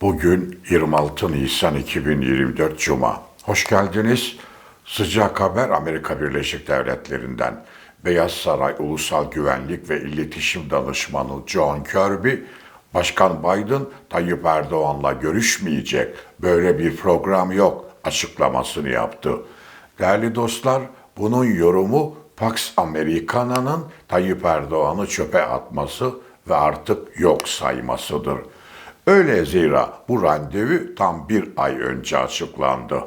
Bugün 26 Nisan 2024 Cuma. Hoş geldiniz. Sıcak haber Amerika Birleşik Devletleri'nden. Beyaz Saray Ulusal Güvenlik ve İletişim Danışmanı John Kirby, Başkan Biden Tayyip Erdoğan'la görüşmeyecek, böyle bir program yok açıklamasını yaptı. Değerli dostlar, bunun yorumu Pax Americana'nın Tayyip Erdoğan'ı çöpe atması ve artık yok saymasıdır. Öyle zira bu randevu tam bir ay önce açıklandı.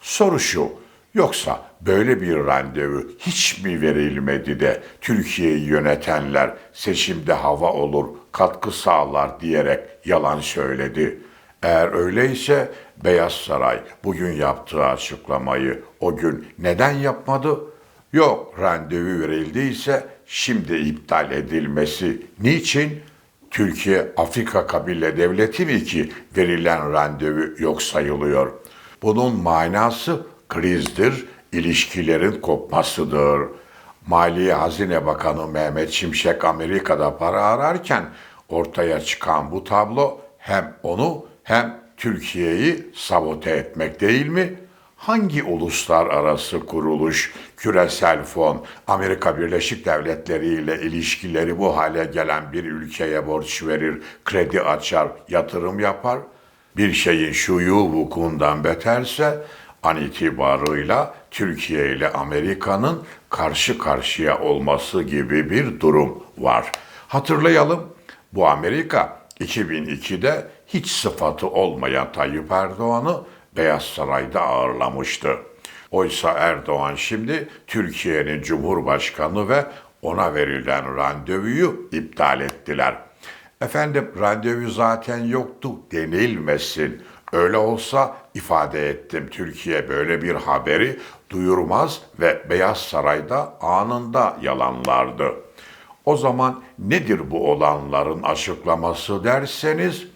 Soru şu, yoksa böyle bir randevu hiç mi verilmedi de Türkiye'yi yönetenler seçimde hava olur, katkı sağlar diyerek yalan söyledi. Eğer öyleyse Beyaz Saray bugün yaptığı açıklamayı o gün neden yapmadı? Yok randevu verildiyse şimdi iptal edilmesi. Niçin? Türkiye Afrika kabile devleti mi ki verilen randevu yok sayılıyor? Bunun manası krizdir, ilişkilerin kopmasıdır. Maliye Hazine Bakanı Mehmet Şimşek Amerika'da para ararken ortaya çıkan bu tablo hem onu hem Türkiye'yi sabote etmek değil mi? Hangi uluslararası kuruluş, küresel fon, Amerika Birleşik Devletleri ile ilişkileri bu hale gelen bir ülkeye borç verir, kredi açar, yatırım yapar? Bir şeyin şuyu vukuundan beterse an itibarıyla Türkiye ile Amerika'nın karşı karşıya olması gibi bir durum var. Hatırlayalım bu Amerika 2002'de hiç sıfatı olmayan Tayyip Erdoğan'ı Beyaz Saray'da ağırlamıştı. Oysa Erdoğan şimdi Türkiye'nin Cumhurbaşkanı ve ona verilen randevuyu iptal ettiler. Efendim randevu zaten yoktu denilmesin. Öyle olsa ifade ettim Türkiye böyle bir haberi duyurmaz ve Beyaz Saray'da anında yalanlardı. O zaman nedir bu olanların açıklaması derseniz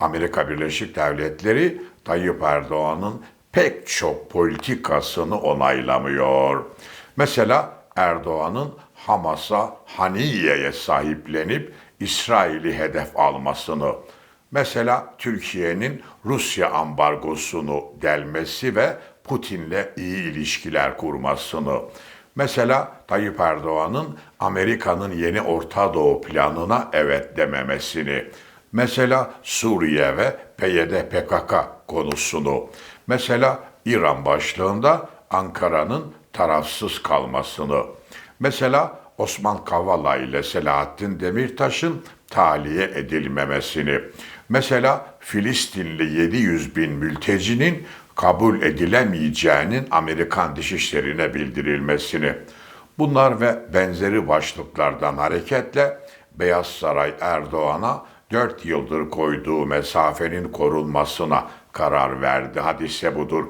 Amerika Birleşik Devletleri Tayyip Erdoğan'ın pek çok politikasını onaylamıyor. Mesela Erdoğan'ın Hamas'a, Haniye'ye sahiplenip İsrail'i hedef almasını, mesela Türkiye'nin Rusya ambargosunu delmesi ve Putin'le iyi ilişkiler kurmasını, mesela Tayyip Erdoğan'ın Amerika'nın yeni Orta Doğu planına evet dememesini, Mesela Suriye ve PYD PKK konusunu, mesela İran başlığında Ankara'nın tarafsız kalmasını, mesela Osman Kavala ile Selahattin Demirtaş'ın tahliye edilmemesini, mesela Filistinli 700 bin mültecinin kabul edilemeyeceğinin Amerikan Dışişleri'ne bildirilmesini, bunlar ve benzeri başlıklardan hareketle Beyaz Saray Erdoğan'a 4 yıldır koyduğu mesafenin korunmasına karar verdi. Hadise budur.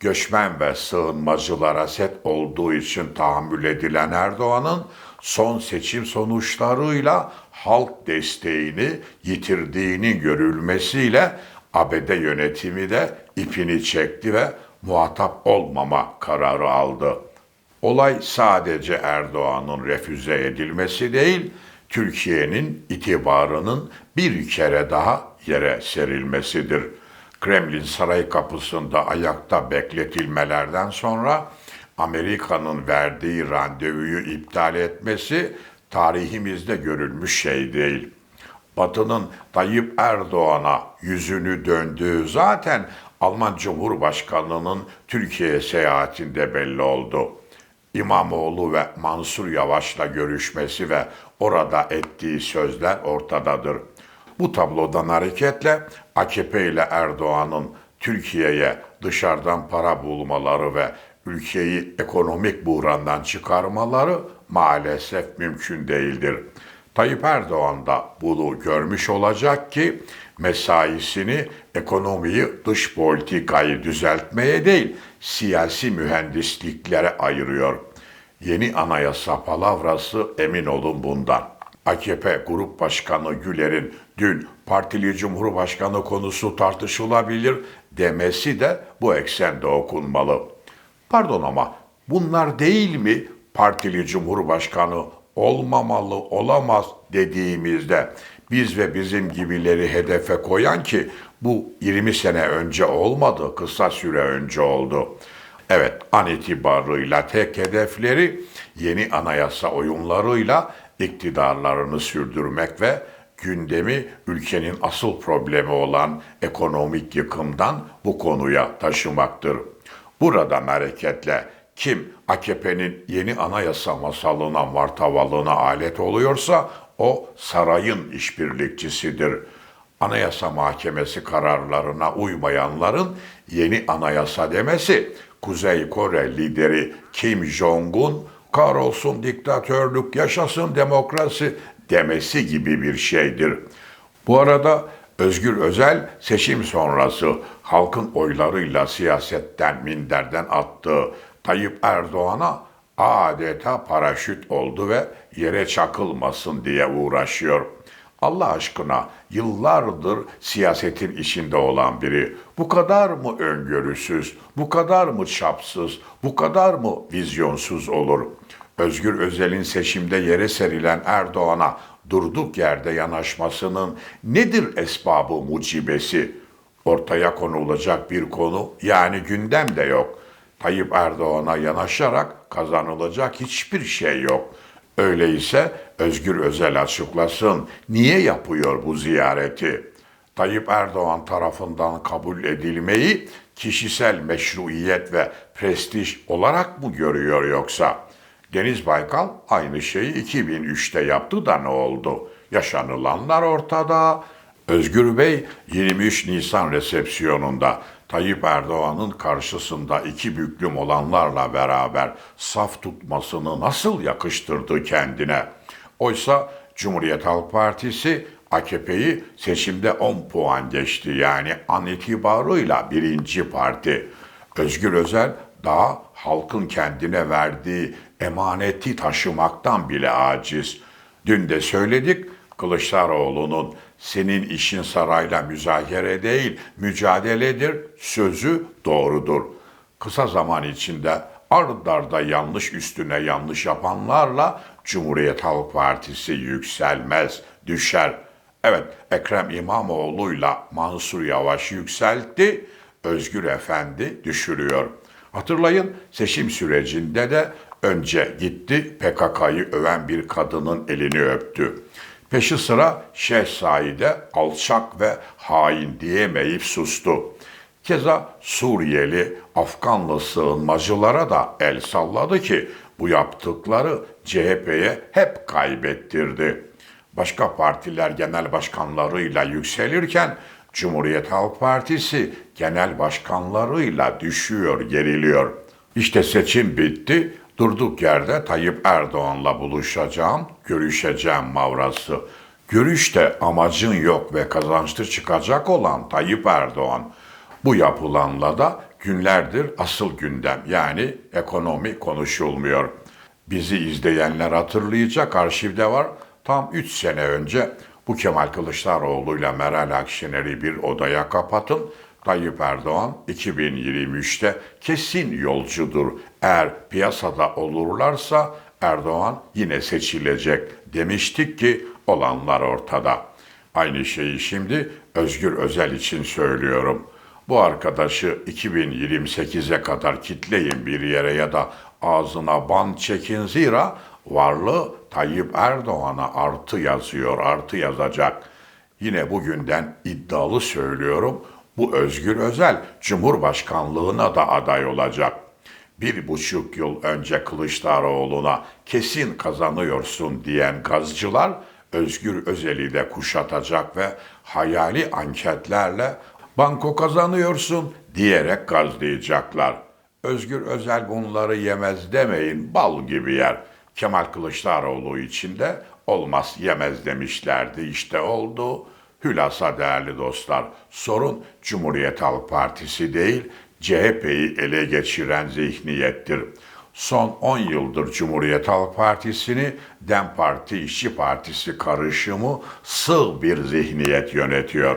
Göçmen ve sığınmacılara set olduğu için tahammül edilen Erdoğan'ın son seçim sonuçlarıyla halk desteğini yitirdiğinin görülmesiyle ABD yönetimi de ipini çekti ve muhatap olmama kararı aldı. Olay sadece Erdoğan'ın refüze edilmesi değil, Türkiye'nin itibarının bir kere daha yere serilmesidir. Kremlin saray kapısında ayakta bekletilmelerden sonra Amerika'nın verdiği randevuyu iptal etmesi tarihimizde görülmüş şey değil. Batı'nın Tayyip Erdoğan'a yüzünü döndüğü zaten Alman Cumhurbaşkanı'nın Türkiye seyahatinde belli oldu. İmamoğlu ve Mansur Yavaş'la görüşmesi ve orada ettiği sözler ortadadır. Bu tablodan hareketle AKP ile Erdoğan'ın Türkiye'ye dışarıdan para bulmaları ve ülkeyi ekonomik buhrandan çıkarmaları maalesef mümkün değildir. Tayyip Erdoğan da bunu görmüş olacak ki mesaisini ekonomiyi, dış politikayı düzeltmeye değil, siyasi mühendisliklere ayırıyor. Yeni anayasa palavrası emin olun bundan. AKP Grup Başkanı Güler'in dün partili Cumhurbaşkanı konusu tartışılabilir demesi de bu eksende okunmalı. Pardon ama bunlar değil mi partili Cumhurbaşkanı olmamalı, olamaz dediğimizde biz ve bizim gibileri hedefe koyan ki Bu 20 sene önce olmadı, kısa süre önce oldu. Evet, an itibarıyla tek hedefleri yeni anayasa oyunlarıyla iktidarlarını sürdürmek ve gündemi ülkenin asıl problemi olan ekonomik yıkımdan bu konuya taşımaktır. Buradan hareketle kim AKP'nin yeni anayasa masalına, martavalına alet oluyorsa o sarayın işbirlikçisidir. Anayasa Mahkemesi kararlarına uymayanların yeni anayasa demesi Kuzey Kore lideri Kim Jong-un kahrolsun diktatörlük, yaşasın demokrasi demesi gibi bir şeydir. Bu arada Özgür Özel seçim sonrası halkın oylarıyla siyasetten minderden attığı Tayyip Erdoğan'a adeta paraşüt oldu ve yere çakılmasın diye uğraşıyor. Allah aşkına yıllardır siyasetin içinde olan biri bu kadar mı öngörüsüz, bu kadar mı çapsız, bu kadar mı vizyonsuz olur? Özgür Özel'in seçimde yere serilen Erdoğan'a durduk yerde yanaşmasının nedir esbabı mucibesi? Ortaya konulacak bir konu yani gündem de yok. Tayyip Erdoğan'a yanaşarak kazanılacak hiçbir şey yok. Öyleyse Özgür Özel açıklasın. Niye yapıyor bu ziyareti? Tayyip Erdoğan tarafından kabul edilmeyi kişisel meşruiyet ve prestij olarak mı görüyor yoksa? Deniz Baykal aynı şeyi 2003'te yaptı da ne oldu? Yaşanılanlar ortada. Özgür Bey 23 Nisan resepsiyonunda Tayyip Erdoğan'ın karşısında iki büklüm olanlarla beraber saf tutmasını nasıl yakıştırdı kendine? Oysa Cumhuriyet Halk Partisi AKP'yi seçimde 10 puan geçti. Yani an itibarıyla birinci parti. Özgür Özel daha halkın kendine verdiği emaneti taşımaktan bile aciz. Dün de söyledik Kılıçdaroğlu'nun senin işin sarayla müzakere değil, mücadeledir sözü doğrudur. Kısa zaman içinde ard arda yanlış üstüne yanlış yapanlarla Cumhuriyet Halk Partisi yükselmez, düşer. Evet, Ekrem İmamoğlu'yla Mansur Yavaş yükseltti, Özgür Efendi düşürüyor. Hatırlayın seçim sürecinde de önce gitti PKK'yı öven bir kadının elini öptü. Peşi sıra Şehzade alçak ve hain diyemeyip sustu. Keza Suriyeli, Afganlı sığınmacılara da el salladı ki bu yaptıkları CHP'ye hep kaybettirdi. Başka partiler genel başkanlarıyla yükselirken Cumhuriyet Halk Partisi genel başkanlarıyla düşüyor, geriliyor. İşte seçim bitti. Durduk yerde Tayyip Erdoğan'la buluşacağım, görüşeceğim mavrası. Görüşte amacın yok ve kazançlı çıkacak olan Tayyip Erdoğan. Bu yapılanla da günlerdir asıl gündem yani ekonomi konuşulmuyor. Bizi izleyenler hatırlayacak arşivde var. Tam 3 sene önce bu Kemal Kılıçdaroğlu ile Meral Akşener'i bir odaya kapatın. Tayyip Erdoğan 2023'te kesin yolcudur. Eğer piyasada olurlarsa Erdoğan yine seçilecek demiştik ki olanlar ortada. Aynı şeyi şimdi Özgür Özel için söylüyorum. Bu arkadaşı 2028'e kadar kitleyin bir yere ya da ağzına bant çekin zira varlığı Tayyip Erdoğan'a artı yazıyor, artı yazacak. Yine bugünden iddialı söylüyorum, bu Özgür Özel Cumhurbaşkanlığına da aday olacak. Bir buçuk yıl önce Kılıçdaroğlu'na kesin kazanıyorsun diyen gazcılar Özgür Özel'i de kuşatacak ve hayali anketlerle banko kazanıyorsun diyerek gazlayacaklar. Özgür Özel bunları yemez demeyin bal gibi yer. Kemal Kılıçdaroğlu için de olmaz yemez demişlerdi işte oldu. Hülasa değerli dostlar sorun Cumhuriyet Halk Partisi değil CHP'yi ele geçiren zihniyettir. Son 10 yıldır Cumhuriyet Halk Partisi'ni DEM Parti İşçi Partisi karışımı sığ bir zihniyet yönetiyor.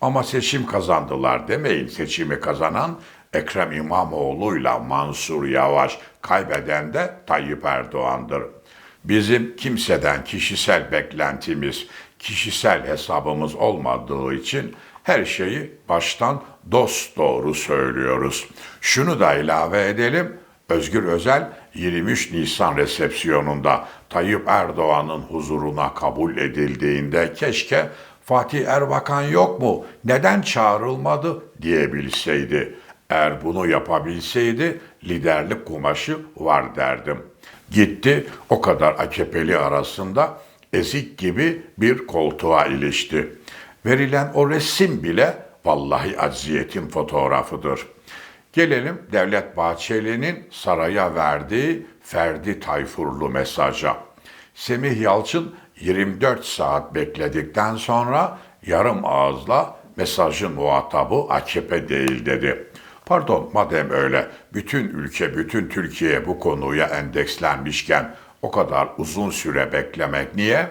Ama seçim kazandılar demeyin. Seçimi kazanan Ekrem İmamoğlu'yla Mansur Yavaş, kaybeden de Tayyip Erdoğan'dır. Bizim kimseden kişisel beklentimiz, kişisel hesabımız olmadığı için Her şeyi baştan dost doğru söylüyoruz. Şunu da ilave edelim. Özgür Özel 23 Nisan resepsiyonunda Tayyip Erdoğan'ın huzuruna kabul edildiğinde keşke Fatih Erbakan yok mu? Neden çağrılmadı diyebilseydi. Eğer bunu yapabilseydi liderlik kumaşı var derdim. Gitti o kadar AKP'li arasında ezik gibi bir koltuğa ilişti. Verilen o resim bile vallahi acziyetin fotoğrafıdır. Gelelim Devlet Bahçeli'nin saraya verdiği Ferdi Tayfurlu mesaja. Semih Yalçın 24 saat bekledikten sonra yarım ağızla mesajın muhatabı AKP değil dedi. Pardon madem öyle bütün ülke, bütün Türkiye bu konuya endekslenmişken o kadar uzun süre beklemek niye?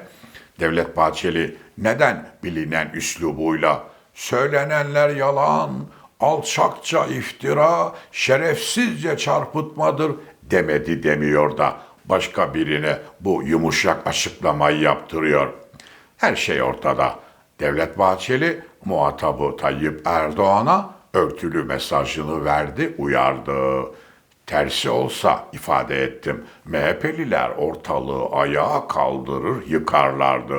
Devlet Bahçeli neden bilinen üslubuyla söylenenler yalan, alçakça iftira, şerefsizce çarpıtmadır demedi demiyor da başka birine bu yumuşak açıklamayı yaptırıyor. Her şey ortada. Devlet Bahçeli muhatabı Tayyip Erdoğan'a örtülü mesajını verdi, uyardı. Tersi olsa ifade ettim. MHP'liler ortalığı ayağa kaldırır, yıkarlardı.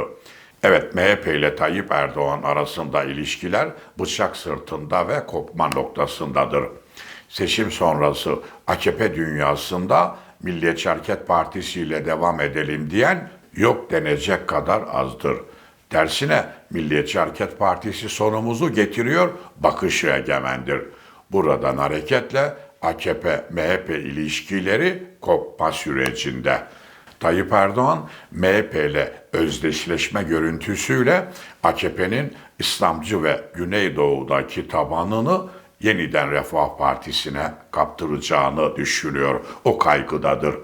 Evet MHP ile Tayyip Erdoğan arasında ilişkiler bıçak sırtında ve kopma noktasındadır. Seçim sonrası AKP dünyasında Milliyetçi Hareket Partisi ile devam edelim diyen yok denecek kadar azdır. Tersine Milliyetçi Hareket Partisi sonumuzu getiriyor, bakışı egemendir. Buradan hareketle AKP-MHP ilişkileri kopma sürecinde. Tayyip Erdoğan MHP ile özdeşleşme görüntüsüyle AKP'nin İslamcı ve Güneydoğu'daki tabanını yeniden Refah Partisi'ne kaptıracağını düşünüyor. O kaygıdadır.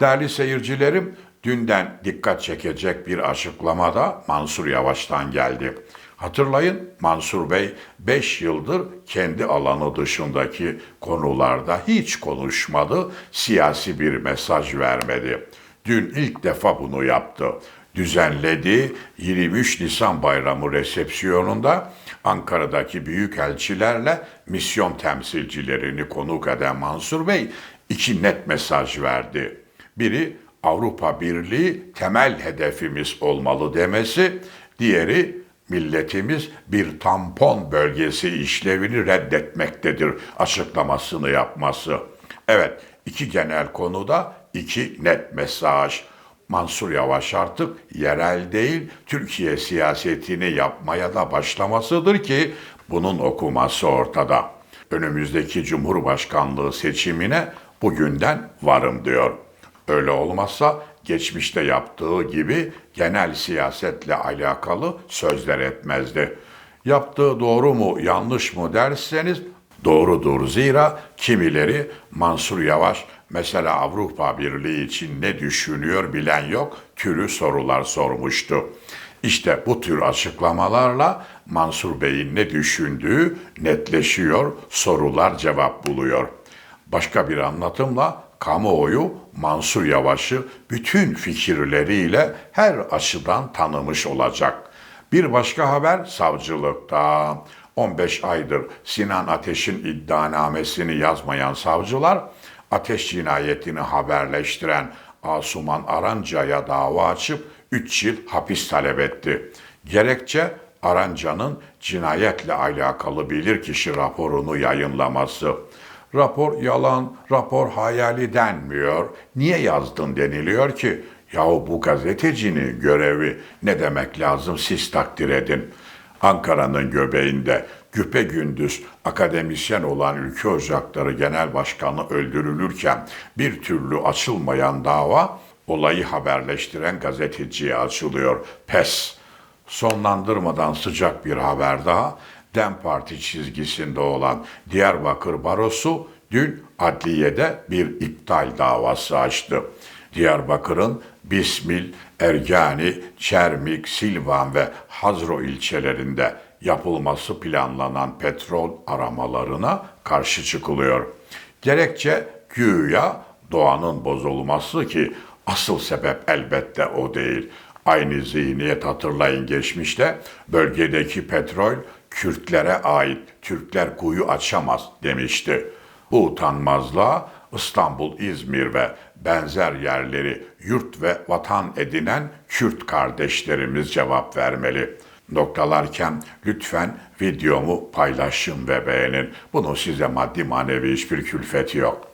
Değerli seyircilerim, dünden dikkat çekecek bir açıklama da Mansur Yavaş'tan geldi. Hatırlayın Mansur Bey 5 yıldır kendi alanı dışındaki konularda hiç konuşmadı, siyasi bir mesaj vermedi. Dün ilk defa bunu yaptı. Düzenlediği 23 Nisan Bayramı resepsiyonunda Ankara'daki büyükelçilerle misyon temsilcilerini konuk eden Mansur Bey iki net mesaj verdi. Biri Avrupa Birliği temel hedefimiz olmalı demesi, diğeri milletimiz bir tampon bölgesi işlevini reddetmektedir açıklamasını yapması. Evet, iki genel konuda iki net mesaj. Mansur Yavaş artık yerel değil Türkiye siyasetini yapmaya da başlamasıdır ki bunun okuması ortada. Önümüzdeki Cumhurbaşkanlığı seçimine bugünden varım diyor. Öyle olmazsa geçmişte yaptığı gibi genel siyasetle alakalı sözler etmezdi. Yaptığı doğru mu yanlış mı derseniz doğrudur zira kimileri Mansur Yavaş mesela Avrupa Birliği için ne düşünüyor bilen yok türü sorular sormuştu. İşte bu tür açıklamalarla Mansur Bey'in ne düşündüğü netleşiyor, sorular cevap buluyor. Başka bir anlatımla kamuoyu Mansur Yavaş'ı bütün fikirleriyle her açıdan tanımış olacak. Bir başka haber savcılıkta. 15 aydır Sinan Ateş'in iddianamesini yazmayan savcılar, Ateş cinayetini haberleştiren Asuman Aranca'ya dava açıp 3 yıl hapis talep etti. Gerekçe Aranca'nın cinayetle alakalı bilirkişi raporunu yayınlaması. Rapor yalan, rapor hayali denmiyor. Niye yazdın deniliyor ki? Yahu bu gazetecinin görevi ne demek lazım siz takdir edin. Ankara'nın göbeğinde güpe gündüz akademisyen olan Ülke Ocakları Genel Başkanı öldürülürken bir türlü açılmayan dava olayı haberleştiren gazeteciye açılıyor. Pes. Sonlandırmadan sıcak bir haber daha. Dem Parti çizgisinde olan Diyarbakır Barosu dün adliyede bir iptal davası açtı. Diyarbakır'ın Bismil, Ergani, Çermik, Silvan ve Hazro ilçelerinde yapılması planlanan petrol aramalarına karşı çıkılıyor. Gerekçe güya doğanın bozulması ki asıl sebep elbette o değil. Aynı zihniyet hatırlayın geçmişte bölgedeki petrol Kürtlere ait Türkler kuyu açamaz demişti. Bu utanmazlığa İstanbul, İzmir ve benzer yerleri yurt ve vatan edinen Kürt kardeşlerimiz cevap vermeli. Noktalarken lütfen videomu paylaşın ve beğenin. Bunun size maddi manevi hiçbir külfeti yok.